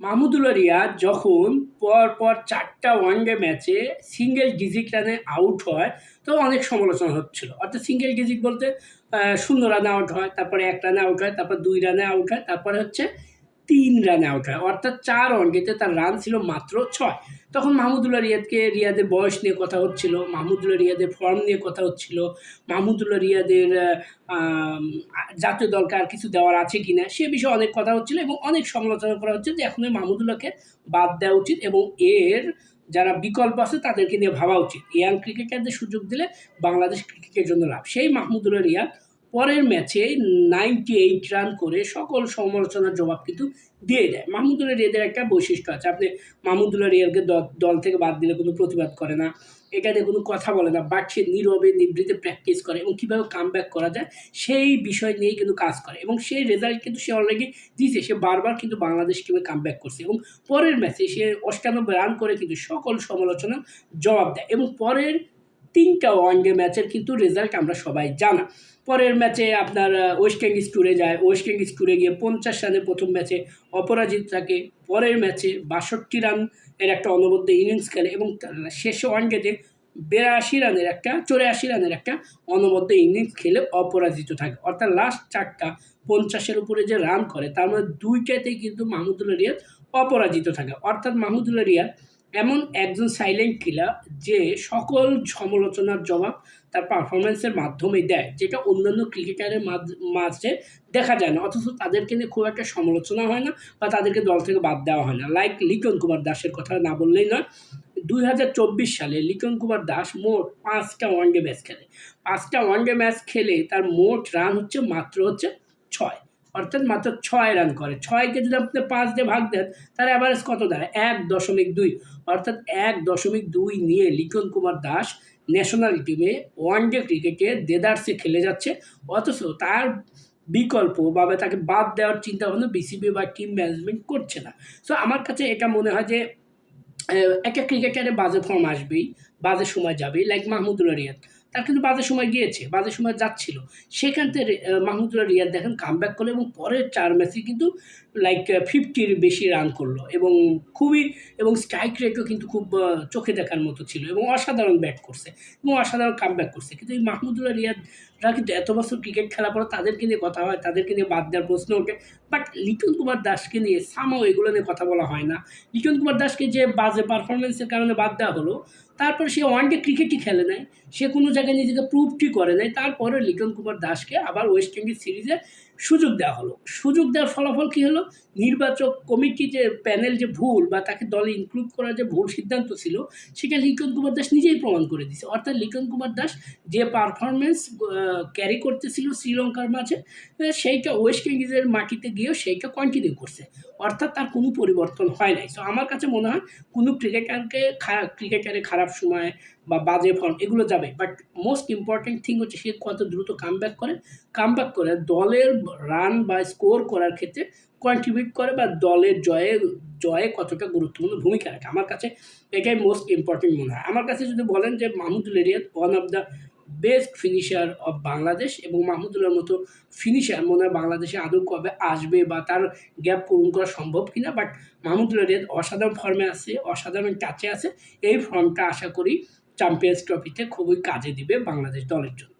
মাহমুদুল্লাহ রিয়াদ যখন পর পর চারটা ওয়ানডে ম্যাচে সিঙ্গেল ডিজিট রানে আউট হয়, তো অনেক সমালোচনা হচ্ছিল। অর্থাৎ সিঙ্গেল ডিজিট বলতে শূন্য রানে আউট হয়, তারপরে এক রানে আউট হয়, তারপর দুই রানে আউট হয়, তারপরে হচ্ছে তিন রানে আউট হয়। অর্থাৎ চার ওয়ানডেতে তার রান ছিল মাত্র ছয়। তখন মাহমুদুল্লাহ রিয়াদকে, রিয়াদের বয়স নিয়ে কথা হচ্ছিল, মাহমুদুল্লাহ রিয়াদের ফর্ম নিয়ে কথা হচ্ছিল, মাহমুদুল্লাহ রিয়াদের জাতীয় দলকে আর কিছু দেওয়ার আছে কি না সে বিষয়ে অনেক কথা হচ্ছিল এবং অনেক সমালোচনা করা হচ্ছে যে এখন মাহমুদুল্লাহকে বাদ দেওয়া উচিত এবং এর যারা বিকল্প আছে তাদেরকে নিয়ে ভাবা উচিত। ইয়াং ক্রিকেটারদের সুযোগ দিলে বাংলাদেশ ক্রিকেটের জন্য লাভ। সেই মাহমুদুল্লাহ রিয়াদ পরের ম্যাচে নাইনটি এইট রান করে সকল সমালোচনার জবাব কিন্তু দিয়ে দেয়। মাহমুদুল্লাহ রিয়াদের একটা বৈশিষ্ট্য আছে। আপনি মাহমুদুল্লাহ রিয়াদকে দল থেকে বাদ দিলে কোনো প্রতিবাদ করে না। এখানে কোনো কথা বলে না। বাট সে নীরবে নিবৃতে প্র্যাকটিস করে এবং কীভাবে কাম করা যায় সেই বিষয় নিয়েই কিন্তু কাজ করে এবং সেই রেজাল্ট কিন্তু সে অলরেডি দিয়েছে। সে বারবার কিন্তু বাংলাদেশ টিমে কাম করছে এবং পরের ম্যাচে সে অষ্টানব্বই রান করে কিন্তু সকল সমালোচনা জবাব দেয় এবং পরের তিনটা ওয়ানডে ম্যাচের কিন্তু রেজাল্ট আমরা সবাই জানা। পরের ম্যাচে আপনার ওয়েস্ট ইন্ডিজ ট্যুরে যায়। ওয়েস্ট ইন্ডিজ ট্যুরে গিয়ে পঞ্চাশ রানে প্রথম ম্যাচে অপরাজিত থাকে। পরের ম্যাচে বাষট্টি রান এর একটা অনবদ্য ইনিংস খেলে এবং শেষে ওয়ানডেতে বিরাশি রানের একটা, চৌরাশি রানের একটা অনবদ্য ইনিংস খেলে অপরাজিত থাকে। অর্থাৎ লাস্ট চারটা পঞ্চাশের উপরে যে রান করে, তার মধ্যে দুইটাতেই কিন্তু মাহমুদুল্লাহ রিয়াদ অপরাজিত থাকে। অর্থাৎ মাহমুদুল্লাহ রিয়াদ এমন একজন সাইলেন্ট কিলার যে সকল সমালোচনার জবাব তার পারফরমেন্সের মাধ্যমে দেয়, যেটা অন্যান্য ক্রিকেটারের মাঝ- দেখা যায় না। অথচ তাদেরকে নিয়ে খুব একটা সমালোচনা হয় না বা তাদেরকে দল থেকে বাদ দেওয়া হয় না। লাইক লিটন কুমার দাসের কথা না বললেই নয়, দুই সালে লিটন কুমার দাস মোট পাঁচটা ওয়ানডে ম্যাচ খেলে। পাঁচটা ওয়ানডে ম্যাচ খেলে তার মোট রান হচ্ছে মাত্র হচ্ছে ছয়। অর্থাৎ মাত্র ছয় রান করে। ছয়কে যদি আপনি পাঁচ দিয়ে ভাগ দেন তার অ্যাভারেজ কত দাঁড়ায়? এক দশমিক দুই। অর্থাৎ এক দশমিক দুই নিয়ে লিটন কুমার দাস ন্যাশনাল টিমে ওয়ানডে ক্রিকেটে দেদার্সে খেলে যাচ্ছে। অথচ তার বিকল্প বা তাকে বাদ দেওয়ার চিন্তা ভাবনা বিসিবি বা টিম ম্যানেজমেন্ট করছে না। সো আমার কাছে এটা মনে হয় যে একটা ক্রিকেটারে বাজে ফর্ম আসবেই, বাজে সময় যাবেই লাইক মাহমুদুল্লাহ রিয়াদ তার কিন্তু বাজে সময় গিয়েছে, বাজে সময় যাচ্ছিল। সেখান থেকে মাহমুদুল্লাহ রিয়াদ দেখেন কাম ব্যাক করল এবং পরের চার ম্যাচে কিন্তু লাইক ফিফটির বেশি রান করল এবং খুবই, এবং স্ট্রাইক রেটও কিন্তু খুব চোখে দেখার মতো ছিল এবং অসাধারণ ব্যাট করছে এবং অসাধারণ কাম ব্যাক করছে। কিন্তু এই মাহমুদুল্লাহ রিয়াদরা কিন্তু এত বছর ক্রিকেট খেলা পরে তাদেরকে নিয়ে কথা হয়, তাদেরকে নিয়ে বাদ দেওয়ার প্রশ্ন ওঠে। বাট লিটন কুমার দাসকে নিয়ে সামাও এগুলো নিয়ে কথা বলা হয় না। লিটন কুমার দাসকে যে বাজে পারফরমেন্সের কারণে বাদ দেওয়া হলো তারপর সে ওয়ান ডে ক্রিকেটই খেলে নাই। সে কোনো জায়গায় নিজেকে প্রুভটি করে নাই। তারপরে লিটন কুমার দাসকে আবার ওয়েস্ট ইন্ডিজ সিরিজে সুযোগ দেওয়া হলো। সুযোগ দেওয়ার ফলাফল কী হলো? নির্বাচক কমিটি যে প্যানেল যে ভুল বা তাকে দলে ইনক্লুড করার যে ভুল সিদ্ধান্ত ছিল, সেটা লিটন কুমার দাস নিজেই প্রমাণ করে দিছে অর্থাৎ লিটন কুমার দাস যে পারফরমেন্স ক্যারি করতেছিল শ্রীলঙ্কার মাঝে সেইটা ওয়েস্ট ইন্ডিজের মাটিতে গিয়েও সেইটা কন্টিনিউ করছে। অর্থাৎ তার কোনো পরিবর্তন হয় নাই। সো আমার কাছে মনে হয় কোনো ক্রিকেটারকে খারাপ ক্রিকেটারে খারাপ সময় বা বাজে ফর্ম এগুলো যাবে। বাট মোস্ট ইম্পর্ট্যান্ট থিং হচ্ছে সে কত দ্রুত কাম করে। কাম করে, দলের রান বা স্কোর করার ক্ষেত্রে কন্ট্রিবিউট করে বা দলের জয়ে জয়ে কতটা গুরুত্বপূর্ণ ভূমিকা রাখে। আমার কাছে এটাই মোস্ট ইম্পর্টেন্ট মনে হয়। আমার কাছে যদি বলেন যে Mahmudul Riyad one of the best finisher of Bangladesh এবং মাহমুদুল্লাহর মতো ফিনিশার মনে হয় বাংলাদেশে আদৌ কবে আসবে বা তার গ্যাপ পূরণ করা সম্ভব কিনা। বাট মাহমুদুল্লাহ রিয়াদ অসাধারণ ফর্মে আছে, অসাধারণ টাচে আছে। এই ফর্মটা আশা করি চ্যাম্পিয়ন্স ট্রফিতে খুবই কাজে দিবে বাংলাদেশ দলের জন্য।